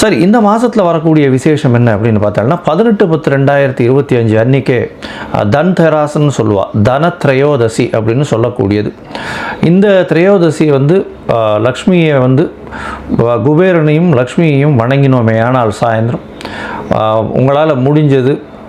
சரி இந்த மாதத்தில் வரக்கூடிய விசேஷம் என்ன அப்படின்னு பார்த்தோம்னா பதினெட்டு பத்து ரெண்டாயிரத்தி இருபத்தி அஞ்சு அன்னைக்கே தன் தெராசன்னு சொல்லுவாள் தன திரையோதசி அப்படின்னு சொல்லக்கூடியது. இந்த திரையோதசி வந்து லக்ஷ்மியை வந்து குபேரனையும் லக்ஷ்மியையும் வணங்கினோமே ஆனால் சாயந்தரம். உங்களால் முடிஞ்சது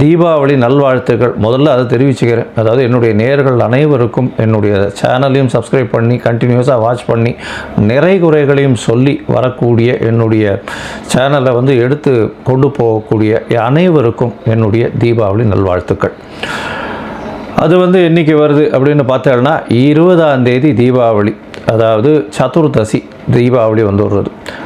தீபாவளி நல்வாழ்த்துக்கள். முதல்ல அதை தெரிவிச்சுக்கிறேன். அதாவது என்னுடைய நேர்கள் அனைவருக்கும் என்னுடைய சேனலையும் சப்ஸ்கிரைப் பண்ணி கண்டினியூஸாக வாட்ச் பண்ணி நிறை குறைகளையும் சொல்லி வரக்கூடிய என்னுடைய சேனலை வந்து எடுத்து கொண்டு போகக்கூடிய அனைவருக்கும் என்னுடைய தீபாவளி நல்வாழ்த்துக்கள். அது வந்து என்னைக்கு வருது அப்படின்னு பார்த்தோம்னா இருபதாம் தேதி தீபாவளி அதாவது சதுர்தசி தீபாவளி வந்து வருது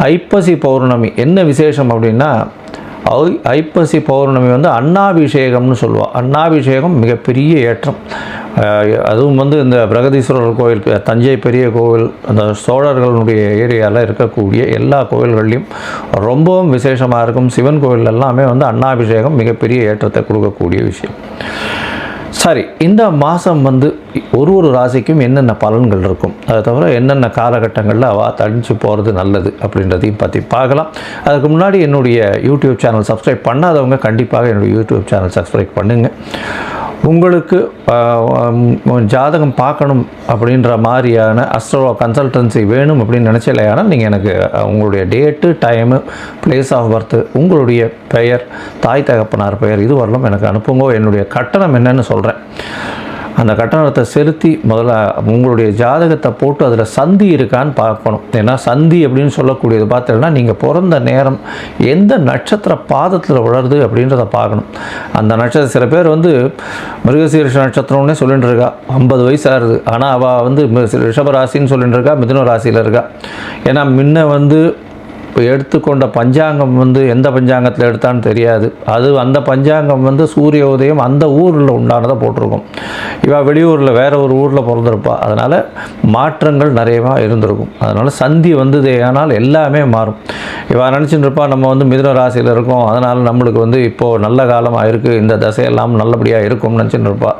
ஐப்பசி பௌர்ணமி. என்ன விசேஷம் அப்படின்னா ஐ- ஐப்பசி பௌர்ணமி வந்து அண்ணாபிஷேகம்னு சொல்லுவாள் அண்ணாபிஷேகம் மிகப்பெரிய ஏற்றம். அதுவும் வந்து இந்த பிரகதீஸ்வரர் கோவில் தஞ்சை பெரிய கோவில் அந்த சோழர்களுடைய ஏரியாவில் இருக்கக்கூடிய எல்லா கோவில்கள்லையும் ரொம்பவும் விசேஷமாக இருக்கும். சிவன் கோவில் எல்லாமே வந்து அண்ணாபிஷேகம் மிகப்பெரிய ஏற்றத்தை கொடுக்கக்கூடிய விஷயம். சரி இந்த மாதம் வந்து ஒரு ஒரு ராசிக்கும் என்னென்ன பலன்கள் இருக்கும்? அதை தவிர என்னென்ன காலகட்டங்களில் அவ தடிச்சு போகிறது நல்லது அப்படின்றதையும் பற்றி பார்க்கலாம். அதுக்கு முன்னாடி என்னுடைய யூடியூப் சேனல் சப்ஸ்கிரைப் பண்ணாதவங்க கண்டிப்பாக என்னுடைய யூடியூப் சேனல் சப்ஸ்கிரைப் பண்ணுங்கள் உங்களுக்கு ஜாதகம் பார்க்கணும் அப்படின்ற மாதிரியான அஸ்ட்ரோ கன்சல்டன்சி வேணும் அப்படின்னு நினச்சலையானால் நீங்கள் எனக்கு உங்களுடைய date time place of birth உங்களுடைய பெயர் தாய் தகப்பனார் பெயர் இது வரலும் எனக்கு அனுப்புங்க. என்னுடைய கட்டணம் என்னன்னு சொல்கிறேன் அந்த கட்டணத்தை செலுத்தி முதல்ல உங்களுடைய ஜாதகத்தை போட்டு அதில் சந்தி இருக்கான்னு பார்க்கணும். ஏன்னா சந்தி அப்படின்னு சொல்லக்கூடியது பார்த்தீங்கன்னா நீங்கள் பிறந்த நேரம் எந்த நட்சத்திர பாதத்தில் வளருது அப்படின்றத பார்க்கணும். அந்த நட்சத்திரம் சில பேர் வந்து மிருகசீரிஷ நட்சத்திரம்னே சொல்லிட்டு இருக்கா ஐம்பது வயசாகுது ஆனால் அவள் வந்து ரிஷபராசின்னு சொல்லிட்டு இருக்கா மிதுன ராசியில் இருக்கா. ஏன்னா முன்ன வந்து இப்போ எடுத்துக்கொண்ட பஞ்சாங்கம் வந்து எந்த பஞ்சாங்கத்தில் எடுத்தான்னு தெரியாது. அது அந்த பஞ்சாங்கம் வந்து சூரிய உதயம் அந்த ஊரில் உண்டானதை போட்டிருக்கும். இவள் வெளியூரில் வேறு ஒரு ஊரில் பிறந்திருப்பா. அதனால் மாற்றங்கள் நிறையவா இருந்திருக்கும். அதனால் சந்தி வந்தது ஆனால் எல்லாமே மாறும். இவள் நினச்சிட்டு இருப்பா நம்ம வந்து மிதுன ராசியில் இருக்கோம். அதனால் நம்மளுக்கு வந்து இப்போது நல்ல காலமாக இருக்குது இந்த தசையெல்லாம் நல்லபடியாக இருக்கும்னு நினச்சிட்டு இருப்பா.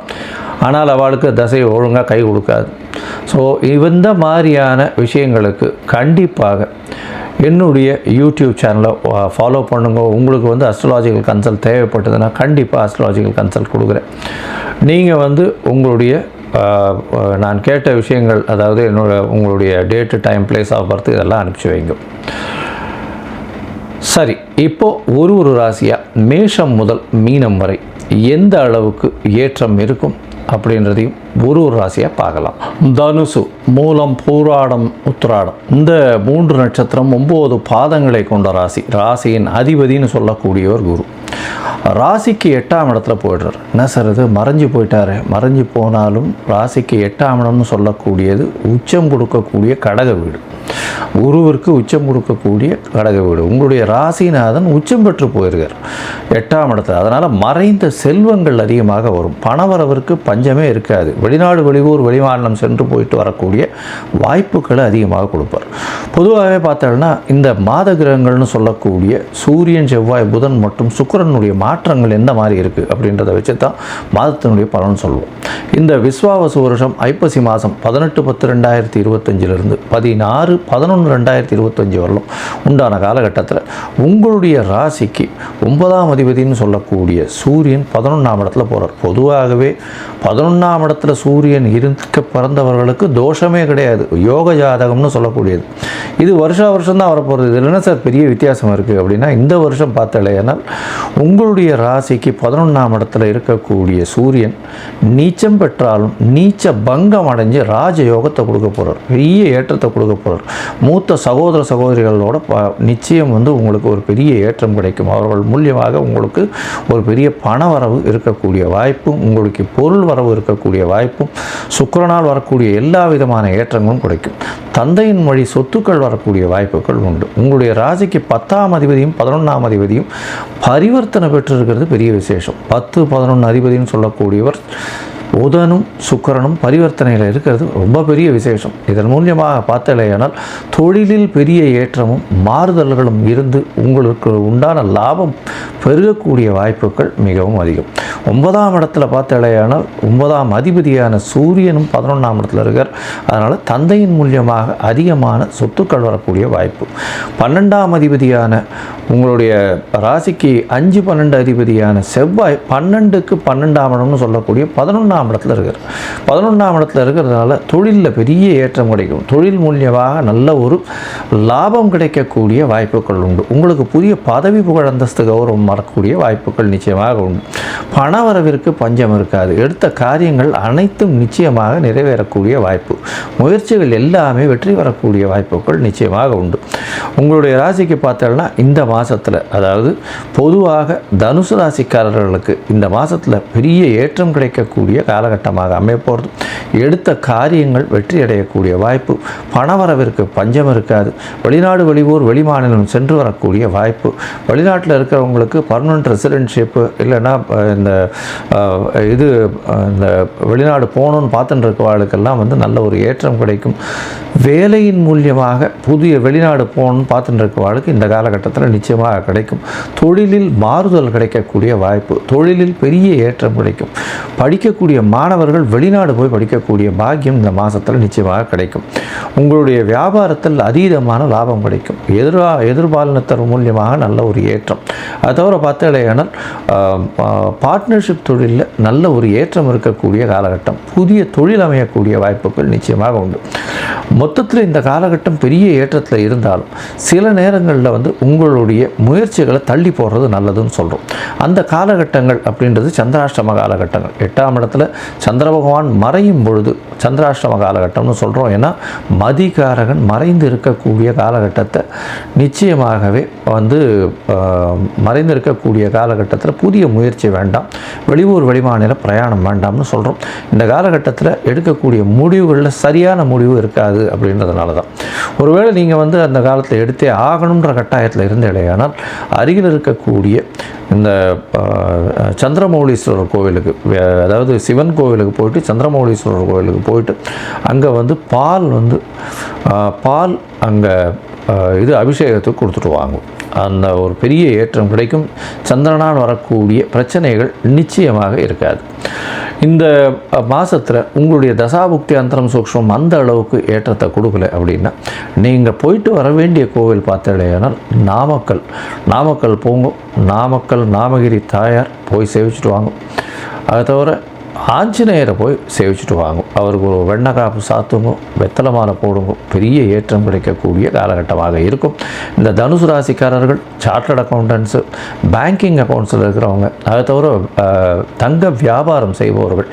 ஆனால் அவளுக்கு தசை ஒழுங்காக கை கொடுக்காது. ஸோ இந்த மாதிரியான விஷயங்களுக்கு கண்டிப்பாக என்னுடைய யூடியூப் சேனலை ஃபாலோ பண்ணுங்க. உங்களுக்கு வந்து அஸ்ட்ராலாஜிக்கல் கன்சல்ட் தேவைப்பட்டதுன்னா கண்டிப்பாக அஸ்ட்ராலாஜிக்கல் கன்சல்ட் கொடுக்குறேன். நீங்கள் வந்து உங்களுடைய நான் கேட்ட விஷயங்கள் அதாவது என்னோட உங்களுடைய date time place of birth இதெல்லாம் அனுப்பிச்சி வைங்க. சரி இப்போது ஒரு ஒரு ராசியாக மேஷம் முதல் மீனம் வரை எந்த அளவுக்கு ஏற்றம் இருக்கும்? அப்படின்றதையும் ஒரு ஒரு ராசியாக பார்க்கலாம். தனுசு மூலம் பூராடம் உத்திராடம். இந்த மூன்று நட்சத்திரம் ஒம்பது பாதங்களை கொண்ட ராசி. ராசியின் அதிபதின்னு சொல்லக்கூடியவர் குரு. ராசிக்கு எட்டாம் இடத்துல போயிடுறார். என்ன சார் இது? மறைஞ்சு போயிட்டார். மறைஞ்சு போனாலும் ராசிக்கு எட்டாம் இடம்னு சொல்லக்கூடியது உச்சம் கொடுக்கக்கூடிய கடக வீடு. குருவிற்கு உச்சம் கொடுக்கக்கூடிய கடக வீடு. உங்களுடைய ராசிநாதன் உச்சம் பெற்று போயிருக்கார். எட்டாம் இடத்துல. அதனால் மறைந்த செல்வங்கள் அதிகமாக வரும். பணவரவிற்கு பஞ்சமே இருக்காது. வெளிநாடு வெளியூர் வெளிமாநிலம் சென்று போயிட்டு வரக்கூடிய வாய்ப்புகளை அதிகமாக கொடுப்பார். பொதுவாகவே பார்த்தோம்னா இந்த மாத கிரகங்கள்னு சொல்லக்கூடிய சூரியன் செவ்வாய் புதன் மற்றும் சுக்கிரனுடைய மாற்றங்கள் எந்த மாதிரி இருக்குது அப்படின்றத வச்சு தான் மாதத்தினுடைய பலன் சொல்லுவோம் இந்த விஸ்வாவசு வருஷம் ஐப்பசி மாதம் பதினெட்டு பத்து ரெண்டாயிரத்தி இருபத்தஞ்சிலிருந்து பதினாறு பதினொன்று ரெண்டாயிரத்தி இருபத்தஞ்சி வரலும் உண்டான காலகட்டத்தில் உங்களுடைய ராசிக்கு ஒன்பதாம் அதிபதினு சொல்லக்கூடிய சூரியன் பதினொன்றாம் இடத்துல போகிறார் பொதுவாகவே பதினொன்றாம் இடத்துல சூரியன் இருக்க பிறந்தவர்களுக்கு தோஷமே கிடையாது. யோக ஜாதகம்னு சொல்லக்கூடியது. இது வருஷா வருஷம் தான் வரப்போகிறது இதில் என்ன சார் பெரிய வித்தியாசம் இருக்குது அப்படின்னா இந்த வருஷம் பார்த்தலையானால் உங்களுடைய ராசிக்கு பதினொன்றாம் இடத்துல இருக்கக்கூடிய சூரியன் நீச்சம் பெற்றாலும் நீச்ச பங்கம் அடைஞ்சு ராஜயோகத்தை கொடுக்க போகிறார் பெரிய ஏற்றத்தை கொடுக்க போகிறார் மூத்த சகோதர சகோதரிகளோட ப நிச்சயம் வந்து உங்களுக்கு ஒரு பெரிய ஏற்றம் கிடைக்கும். அவர்கள் மூலியமாக உங்களுக்கு ஒரு பெரிய பண வரவு இருக்கக்கூடிய வாய்ப்பும் உங்களுக்கு பொருள் வரவு இருக்கக்கூடிய வாய்ப்பும் சுக்கிரனால் வரக்கூடிய எல்லா விதமான ஏற்றங்களும் கிடைக்கும். தந்தையின் வழி சொத்துக்கள் வரக்கூடிய வாய்ப்புகள் உண்டு. உங்களுடைய ராசிக்கு பத்தாம் அதிபதியும் பதினொன்றாம் அதிபதியும் பரிவு பரிவர்த்தனை பெற்றிருக்கிறது. பெரிய விசேஷம். பத்து பதினொன்று அதிபதினு சொல்லக்கூடியவர் புதனும் சுக்கரனும் பரிவர்த்தனையில் இருக்கிறது ரொம்ப பெரிய விசேஷம். இதன் மூலியமாக பார்த்தலையானால் தொழிலில் பெரிய ஏற்றமும் மாறுதல்களும் இருந்து உங்களுக்கு உண்டான லாபம் பெருகக்கூடிய வாய்ப்புகள் மிகவும் அதிகம். ஒன்பதாம் இடத்துல பார்த்தலையானால் ஒன்பதாம் அதிபதியான சூரியனும் பதினொன்றாம் இடத்துல இருக்கார். அதனால் தந்தையின் மூலியமாக அதிகமான சொத்துக்கள் வரக்கூடிய வாய்ப்பு. பன்னெண்டாம் அதிபதியான உங்களுடைய ராசிக்கு அஞ்சு பன்னெண்டு அதிபதியான செவ்வாய் பன்னெண்டுக்கு பன்னெண்டாம் இடம்னு சொல்லக்கூடிய பதினொன்றாம் இடத்துல இருக்கார். பதினொன்றாம் இடத்துல இருக்கிறதுனால தொழிலில் பெரிய ஏற்றம் கிடைக்கும். தொழில் மூலியமாக நல்ல ஒரு லாபம் கிடைக்கக்கூடிய வாய்ப்புகள் உண்டு. உங்களுக்கு புதிய பதவி புகழ் அந்தஸ்து கௌரவம் வரக்கூடிய வாய்ப்புகள் நிச்சயமாக உண்டு. பணவரவிற்கு பஞ்சம் இருக்காது. எடுத்த காரியங்கள் அனைத்தும் நிச்சயமாக நிறைவேறக்கூடிய வாய்ப்பு. முயற்சிகள் எல்லாமே வெற்றி வரக்கூடிய வாய்ப்புகள் நிச்சயமாக உண்டு. உங்களுடைய ராசிக்கு பார்த்தோம்னா இந்த மாதத்தில் அதாவது பொதுவாக தனுசு ராசிக்காரர்களுக்கு இந்த மாதத்தில் பெரிய ஏற்றம் கிடைக்கக்கூடிய காலகட்டமாக அமையப்போகிறது எடுத்த காரியங்கள் வெற்றி அடையக்கூடிய வாய்ப்பு. பணவரவிற்கு பஞ்சம் இருக்காது. வெளிநாடு வெளியூர் வெளிமாநிலம் சென்று வரக்கூடிய வாய்ப்பு. வெளிநாட்டில் இருக்கிறவங்களுக்கு பர்மனன்ட் ரெசிடென்ட்ஷிப்பு இல்லைன்னா இந்த இது இந்த வெளிநாடு போகணும்னு பார்த்துட்டு இருக்கவாளுக்கெல்லாம் வந்து நல்ல ஒரு ஏற்றம் கிடைக்கும். வேலையின் மூலியமாக புதிய வெளிநாடு போகணும்னு பார்த்துட்டு இருக்கவாளுக்கு இந்த காலகட்டத்தில் நிச்சயமாக கிடைக்கும். தொழிலில் மாறுதல் கிடைக்கக்கூடிய வாய்ப்பு. தொழிலில் பெரிய ஏற்றம் கிடைக்கும். படிக்கக்கூடிய மாணவர்கள் வெளிநாடு போய் படிக்கக்கூடிய பாக்கியம் இந்த மாதத்தில் நிச்சயமாக கிடைக்கும். உங்களுடைய வியாபாரத்தில் அதீதமான லாபம் கிடைக்கும். எதிரா எதிர்பாலினத்தர் மூலியமாக நல்ல ஒரு ஏற்றம். அது தவிர பார்த்தாலேயானால் பார்ட்னர்ஷிப் தொழிலில் நல்ல ஒரு ஏற்றம் இருக்கக்கூடிய காலகட்டம். புதிய தொழில் அமையக்கூடிய வாய்ப்புகள் நிச்சயமாக உண்டு. மொத்தத்தில் இந்த காலகட்டம் பெரிய ஏற்றத்தில் இருந்தாலும் சில நேரங்களில் வந்து உங்களுடைய முயற்சிகளை தள்ளி போடுறது நல்லதுன்னு சொல்கிறோம் அந்த காலகட்டங்கள் அப்படின்றது சந்திராஷ்டம காலகட்டங்கள். எட்டாம் இடத்துல சந்திர பகவான் மறையும் பொழுது சந்திராஷ்டம காலகட்டம்னு சொல்கிறோம் ஏன்னா மதிகாரகன் மறைந்து இருக்கக்கூடிய காலகட்டத்தை நிச்சயமாகவே வந்து மறைந்து இருக்கக்கூடிய காலகட்டத்தில் புதிய முயற்சி வேண்டாம். வெளியூர் வெளிமாநில பிரயாணம் வேண்டாம்னு சொல்கிறோம் இந்த காலகட்டத்தில் எடுக்கக்கூடிய முடிவுகளில் சரியான முடிவு இருக்காது அப்படின்றதுனால தான் ஒருவேளை நீங்கள் வந்து அந்த காலத்தில் எடுத்தே ஆகணுன்ற கட்டாயத்தில் இருந்த இடையானால் அருகில் இருக்கக்கூடிய இந்த சந்திரமௌலீஸ்வரர் கோவிலுக்கு அதாவது சிவன் கோவிலுக்கு போயிட்டு சந்திரமௌலீஸ்வரர் கோவிலுக்கு போயிட்டு அங்கே வந்து பால் வந்து பால் அங்கே இது அபிஷேகத்துக்கு கொடுத்துட்டு வாங்கும் அந்த ஒரு பெரிய ஏற்றம் கிடைக்கும். சந்திரனால் வரக்கூடிய பிரச்சனைகள் நிச்சயமாக இருக்காது. இந்த மாதத்தில் உங்களுடைய தசாபுக்தி அந்தரம் சூக்ஷம் அந்த அளவுக்கு ஏற்றத்தை கொடுக்கல அப்படின்னா நீங்கள் போயிட்டு வர வேண்டிய கோவில் பார்த்தடையானால் நாமக்கல். நாமக்கல் போங்க. நாமக்கல் நாமகிரி தாயார் போய் சேவிச்சுட்டு வாங்க. அதை தவிர ஆஞ்சநேயரை போய் சேவிச்சுட்டு வாங்க அவருக்கு ஒரு வெண்ணெய் காப்பு சாத்துங்க வெத்தலை மாலை போடுங்க பெரிய ஏற்றம் கிடைக்கக்கூடிய காலகட்டமாக இருக்கும். இந்த தனுசு ராசிக்காரர்கள் சார்ட்டர்ட் அக்கௌண்டன்ஸு பேங்கிங் அக்கௌண்ட்ஸில் இருக்கிறவங்க அதை தவிர தங்க வியாபாரம் செய்பவர்கள்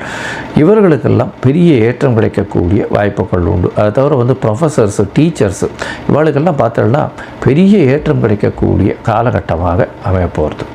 இவர்களுக்கெல்லாம் பெரிய ஏற்றம் கிடைக்கக்கூடிய வாய்ப்புகள் உண்டு. அதை தவிர வந்து ப்ரொஃபஸர்ஸு டீச்சர்ஸு இவளுக்கெல்லாம் பார்த்தோம்னா பெரிய ஏற்றம் கிடைக்கக்கூடிய காலகட்டமாக அமைய போகிறது